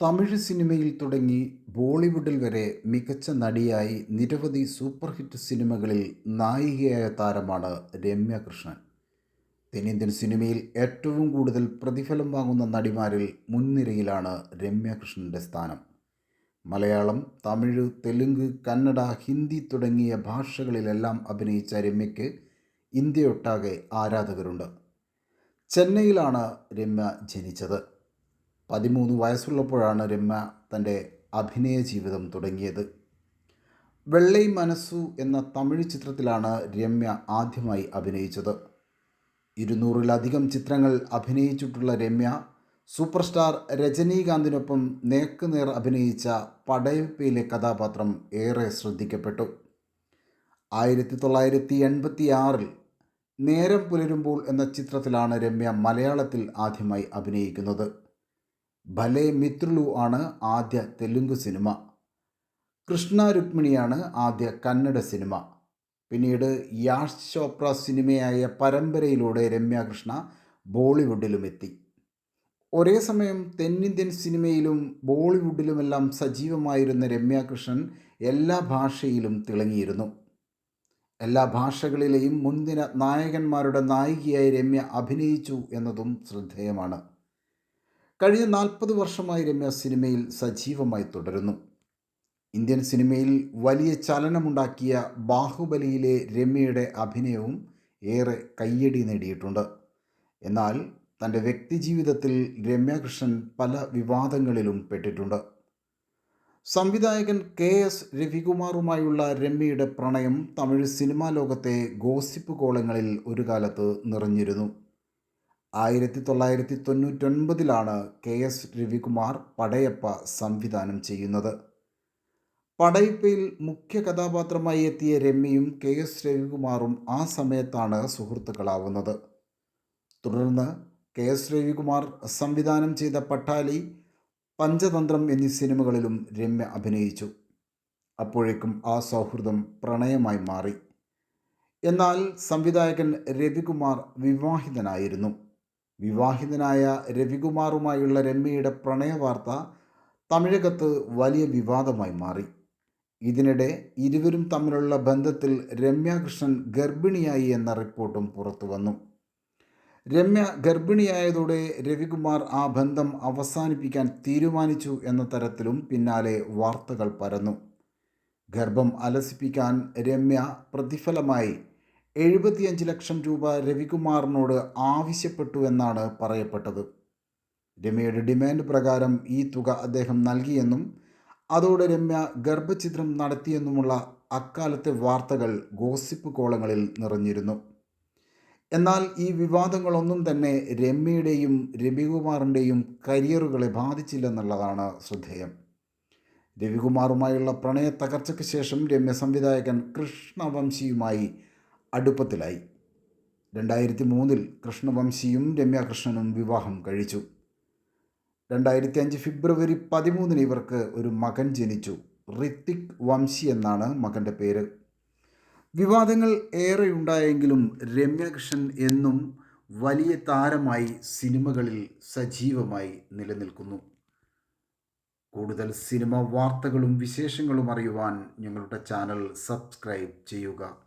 തമിഴ് സിനിമയിൽ തുടങ്ങി ബോളിവുഡിൽ വരെ മികച്ച നടിയായി നിരവധി സൂപ്പർ ഹിറ്റ് സിനിമകളിൽ നായികയായ താരമാണ് രമ്യ കൃഷ്ണൻ തെന്നിന്ത്യൻ സിനിമയിൽ ഏറ്റവും കൂടുതൽ പ്രതിഫലം വാങ്ങുന്ന നടിമാരിൽ മുൻനിരയിലാണ് രമ്യ കൃഷ്ണന്റെ സ്ഥാനം. മലയാളം തമിഴ് തെലുങ്ക് കന്നഡ ഹിന്ദി തുടങ്ങിയ ഭാഷകളിലെല്ലാം അഭിനയിച്ച രമ്യയ്ക്ക് ഇന്ത്യയൊട്ടാകെ ആരാധകരുണ്ട്. ചെന്നൈയിലാണ് രമ്യ ജനിച്ചത്. പതിമൂന്ന് വയസ്സുള്ളപ്പോഴാണ് രമ്യ തന്റെ അഭിനയ ജീവിതം തുടങ്ങിയത്. വെള്ളൈ മനസ്സു എന്ന തമിഴ് ചിത്രത്തിലാണ് രമ്യ ആദ്യമായി അഭിനയിച്ചത്. ഇരുന്നൂറിലധികം ചിത്രങ്ങൾ അഭിനയിച്ചിട്ടുള്ള രമ്യ സൂപ്പർ സ്റ്റാർ രജനീകാന്തിനൊപ്പം നേക്കുനേർ അഭിനയിച്ച പടയപ്പയിലെ കഥാപാത്രം ഏറെ ശ്രദ്ധിക്കപ്പെട്ടു. ആയിരത്തി തൊള്ളായിരത്തി എൺപത്തി ആറിൽ നേരം പുലരുമ്പോൾ എന്ന ചിത്രത്തിലാണ് രമ്യ മലയാളത്തിൽ ആദ്യമായി അഭിനയിക്കുന്നത്. ഭലേ മിത്രുലു ആണ് ആദ്യ തെലുങ്ക് സിനിമ. കൃഷ്ണ രുക്മിണിയാണ് ആദ്യ കന്നഡ സിനിമ. പിന്നീട് യാഷ് ചോപ്ര സിനിമയായ പരമ്പരയിലൂടെ രമ്യാകൃഷ്ണ ബോളിവുഡിലും എത്തി. ഒരേ സമയം തെന്നിന്ത്യൻ സിനിമയിലും ബോളിവുഡിലുമെല്ലാം സജീവമായിരുന്ന രമ്യാകൃഷ്ണൻ എല്ലാ ഭാഷയിലും തിളങ്ങിയിരുന്നു. എല്ലാ ഭാഷകളിലെയും മുൻനിര നായകന്മാരുടെ നായികയായി രമ്യ അഭിനയിച്ചു എന്നതും ശ്രദ്ധേയമാണ്. കഴിഞ്ഞ നാൽപ്പത് വർഷമായി രമ്യ സിനിമയിൽ സജീവമായി തുടരുന്നു. ഇന്ത്യൻ സിനിമയിൽ വലിയ ചലനമുണ്ടാക്കിയ ബാഹുബലിയിലെ രമ്യയുടെ അഭിനയവും ഏറെ കയ്യടി നേടിയിട്ടുണ്ട്. എന്നാൽ തന്റെ വ്യക്തിജീവിതത്തിൽ രമ്യകൃഷ്ണൻ പല വിവാദങ്ങളിലും പെട്ടിട്ടുണ്ട്. സംവിധായകൻ കെ എസ് രവികുമാറുമായുള്ള രമ്യയുടെ പ്രണയം തമിഴ് സിനിമാ ലോകത്തെ ഗോസിപ്പ് കോളങ്ങളിൽ ഒരു കാലത്ത് നിറഞ്ഞിരുന്നു. ആയിരത്തി തൊള്ളായിരത്തി തൊണ്ണൂറ്റൊൻപതിലാണ് കെ എസ് രവികുമാർ പടയപ്പ സംവിധാനം ചെയ്യുന്നത്. പടയപ്പയിൽ മുഖ്യ കഥാപാത്രമായി എത്തിയ രമ്യയും കെ എസ് രവികുമാറും ആ സമയത്താണ് സുഹൃത്തുക്കളാവുന്നത്. തുടർന്ന് കെ എസ് രവികുമാർ സംവിധാനം ചെയ്ത പട്ടാലി പഞ്ചതന്ത്രം എന്നീ സിനിമകളിലും രമ്യ അഭിനയിച്ചു. അപ്പോഴേക്കും ആ സൗഹൃദം പ്രണയമായി മാറി. എന്നാൽ സംവിധായകൻ രവികുമാർ വിവാഹിതനായിരുന്നു. വിവാഹിതനായ രവികുമാറുമായുള്ള രമ്യയുടെ പ്രണയവാർത്ത തമിഴകത്ത് വലിയ വിവാദമായി മാറി. ഇതിനിടെ ഇരുവരും തമ്മിലുള്ള ബന്ധത്തിൽ രമ്യാകൃഷ്ണൻ ഗർഭിണിയായി എന്ന റിപ്പോർട്ടും പുറത്തു വന്നു. രമ്യ ഗർഭിണിയായതോടെ രവികുമാർ ആ ബന്ധം അവസാനിപ്പിക്കാൻ തീരുമാനിച്ചു എന്ന തരത്തിലും പിന്നാലെ വാർത്തകൾ പരന്നു. ഗർഭം അലസിപ്പിക്കാൻ രമ്യ പ്രതിഫലമായി എഴുപത്തിയഞ്ച് ലക്ഷം രൂപ രവികുമാറിനോട് ആവശ്യപ്പെട്ടു എന്നാണ് പറയപ്പെട്ടത്. രമ്യയുടെ ഡിമാൻഡ് പ്രകാരം ഈ തുക അദ്ദേഹം നൽകിയെന്നും അതോടെ രമ്യ ഗർഭചിത്രം നടത്തിയെന്നുമുള്ള അക്കാലത്തെ വാർത്തകൾ ഗോസിപ്പ് കോളങ്ങളിൽ നിറഞ്ഞിരുന്നു. എന്നാൽ ഈ വിവാദങ്ങളൊന്നും തന്നെ രമ്യയുടെയും രവികുമാറിന്റെയും കരിയറുകളെ ബാധിച്ചില്ലെന്നുള്ളതാണ് ശ്രദ്ധേയം. രവികുമാറുമായുള്ള പ്രണയ തകർച്ചയ്ക്ക് ശേഷം രമ്യ സംവിധായകൻ കൃഷ്ണവംശിയുമായി അടുപ്പത്തിലായി. രണ്ടായിരത്തി മൂന്നിൽ കൃഷ്ണവംശിയും രമ്യാകൃഷ്ണനും വിവാഹം കഴിച്ചു. രണ്ടായിരത്തി അഞ്ച് ഫെബ്രുവരി പതിമൂന്നിന് ഇവർക്ക് ഒരു മകൻ ജനിച്ചു. ഋത്തിക് വംശി എന്നാണ് മകന്റെ പേര്. വിവാദങ്ങൾ ഏറെ ഉണ്ടായെങ്കിലും രമ്യകൃഷ്ണൻ എന്നും വലിയ താരമായി സിനിമകളിൽ സജീവമായി നിലനിൽക്കുന്നു. കൂടുതൽ സിനിമ വാർത്തകളും വിശേഷങ്ങളും അറിയുവാൻ ഞങ്ങളുടെ ചാനൽ സബ്സ്ക്രൈബ് ചെയ്യുക.